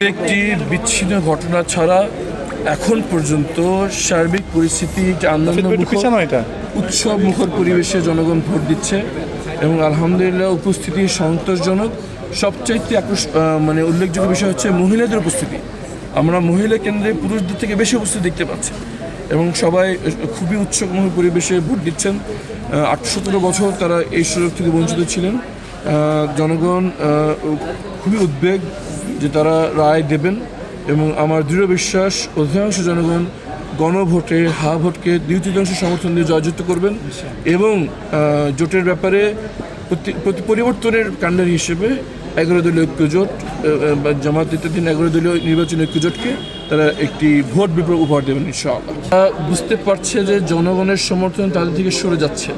একটি বিচ্ছিন্ন ঘটনা ছাড়া এখন পর্যন্ত সার্বিক পরিস্থিতি উৎসব মুখর পরিবেশে জনগণ ভোট দিচ্ছে এবং আলহামদুলিল্লাহ উপস্থিতি সন্তোষজনক। সবচাইতে আকর্ষ মানে উল্লেখযোগ্য বিষয় হচ্ছে মহিলাদের উপস্থিতি। আমরা মহিলা কেন্দ্রে পুরুষদের থেকে বেশি উপস্থিতি দেখতে পাচ্ছি এবং সবাই খুবই উৎসবমুখর পরিবেশে ভোট দিচ্ছেন। আটশোতর বছর তারা এই সুযোগ থেকে বঞ্চিত ছিলেন। জনগণ খুবই উদ্বেগ যে তারা রায় দেবেন এবং আমার দৃঢ় বিশ্বাস, অধিকাংশ জনগণ গণভোটে হা ভোটকে দুই তৃতীয়াংশ সমর্থন দিয়ে জয়যুক্ত করবেন এবং জোটের ব্যাপারে প্রতি- পরিবর্তনের কাণ্ডারি হিসেবে এগারো দলীয় ঐক্যজোট জামাত ইত্যাদি এগারো দলীয় নির্বাচনী ঐক্যজোটকে তারা একটি ভোট বিপ্লব উপহার দেবেন, ইনশাআল্লাহ। বুঝতে পারছে যে জনগণের সমর্থন তাদের থেকে সরে যাচ্ছে।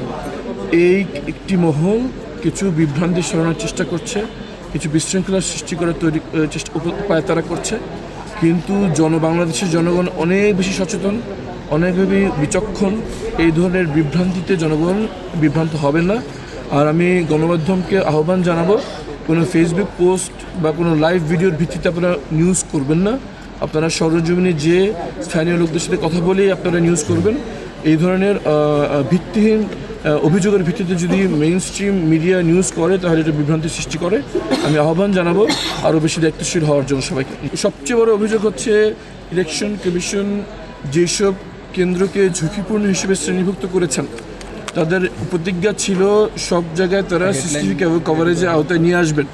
এই একটি মহল কিছু বিভ্রান্তি সরানোর চেষ্টা করছে। কিছু বিশৃঙ্খলা সৃষ্টি করার তৈরি চেষ্টা উপায় তারা করছে। কিন্তু জন, বাংলাদেশের জনগণ অনেক বেশি সচেতন, অনেক বেশি বিচক্ষণ। এই ধরনের বিভ্রান্তিতে জনগণ বিভ্রান্ত হবে না। আর আমি গণমাধ্যমকে আহ্বান জানাব, কোনো ফেসবুক পোস্ট বা কোনো লাইভ ভিডিওর ভিত্তিতে আপনারা নিউজ করবেন না। আপনারা সরজমিনে যে স্থানীয় লোকদের সাথে কথা বলেই আপনারা নিউজ করবেন। এই ধরনের ভিত্তিহীন অভিযোগের ভিত্তিতে যদি মেইন স্ট্রিম মিডিয়া নিউজ করে তাহলে এটা বিভ্রান্তি সৃষ্টি করে। আমি আহ্বান জানাব আরও বেশি দায়িত্বশীল হওয়ার জন্য সবাইকে। সবচেয়ে বড় অভিযোগ হচ্ছে ইলেকশন কমিশন যেসব কেন্দ্রকে ঝুঁকিপূর্ণ হিসেবে শ্রেণীভুক্ত করেছেন তাদের প্রতিজ্ঞা ছিল সব জায়গায় তারা সিসিটিভি কভারেজে আওতায় নিয়ে আসবেন।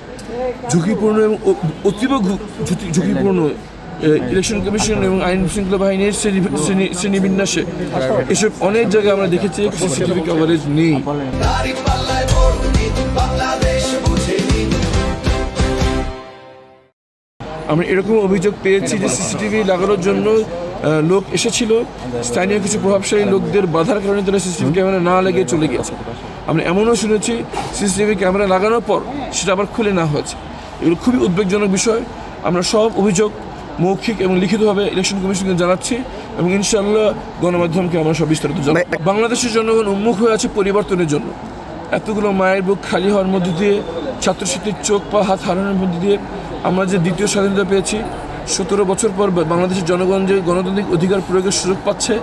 ঝুঁকিপূর্ণ এবং অতীব ঝুঁকি- ঝুঁকিপূর্ণ ইলেকশন কমিশন এবং আইন শৃঙ্খলা বাহিনীর শ্রেণি শ্রেণি শ্রেণীবিন্যাসে এসব অনেক জায়গায় আমরা দেখেছি সিসিটিভি কভারেজ নেই। আমরা এরকম অভিযোগ পেয়েছি যে সিসিটিভি লাগানোর জন্য লোক এসেছিল। স্থানীয় কিছু প্রভাবশালী লোকদের বাধার কারণে তারা সিসিটিভি ক্যামেরা না লাগিয়ে চলে গিয়েছে। আমরা এমনও শুনেছি সিসিটিভি ক্যামেরা লাগানোর পর সেটা আবার খুলে না হয়েছে। এগুলো খুবই উদ্বেগজনক বিষয়। আমরা সব অভিযোগ মৌখিক এবং লিখিতভাবে ইলেকশন কমিশনকে জানাচ্ছি এবং ইনশাআল্লাহ গণমাধ্যমকে আমরা সব বিস্তারিত জানাই বাংলাদেশের জনগণ উন্মুখ হয়ে আছে পরিবর্তনের জন্য। এতগুলো মায়ের বুক খালি হওয়ার মধ্যে দিয়ে ছাত্রছাত্রীর চোখ পা হাত হারানোর মধ্যে দিয়ে আমরা যে দ্বিতীয় স্বাধীনতা পেয়েছি সতেরো বছর পর বাংলাদেশের জনগণ যে গণতান্ত্রিক অধিকার প্রয়োগের সুযোগ পাচ্ছে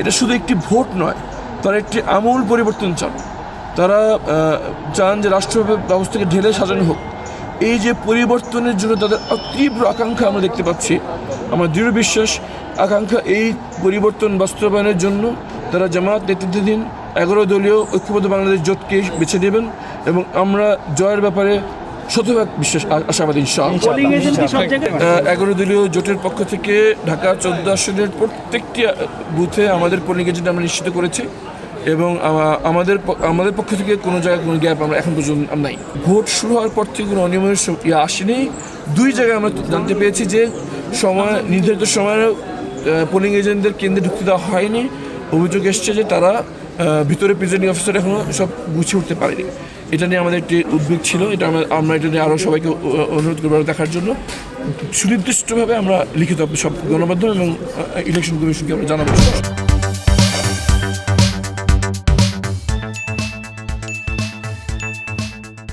এটা শুধু একটি ভোট নয় তারা একটি আমূল পরিবর্তন চান। তারা চান যে রাষ্ট্র ব্যবস্থাকে ঢেলে সাজানো হোক। এই যে পরিবর্তনের জন্য তাদের তীব্র আকাঙ্ক্ষা আমরা দেখতে পাচ্ছি। আমার দৃঢ় বিশ্বাস আকাঙ্ক্ষা এই পরিবর্তন বাস্তবায়নের জন্য তারা জামাত নেতৃত্বাধীন এগারো দলীয় ঐক্যবদ্ধ বাংলাদেশ জোটকে বেছে দেবেন এবং আমরা জয়ের ব্যাপারে শতভাগ বিশ্বাস আশাবাদী এগারো দলীয় জোটের পক্ষ থেকে ঢাকা চোদ্দ আসনের প্রত্যেকটি বুথে আমাদের পোলিং এজেন্ট আমরা নিশ্চিত করেছি। এবং আমাদের আমাদের পক্ষ থেকে কোনো জায়গায় কোনো গ্যাপ আমরা এখন পর্যন্ত নাই। ভোট শুরু হওয়ার পর থেকে কোনো অনিয়মের ইয়ে আসেনি। দুই জায়গায় আমরা জানতে পেরেছি যে সময়, নির্ধারিত সময়ে পোলিং এজেন্টদের কেন্দ্রে ঢুকতে দেওয়া হয়নি। অভিযোগ এসছে যে তারা ভিতরে প্রিজাইডিং অফিসার এখনও সব গুছিয়ে উঠতে পারেনি। এটা নিয়ে আমাদের একটি উদ্বেগ ছিল। এটা আমরা আমরা এটা নিয়ে আরও সবাইকে অনুরোধ করব দেখার জন্য। সুনির্দিষ্টভাবে আমরা লিখিত সব গণমাধ্যম এবং ইলেকশন কমিশনকে আমরা জানাব।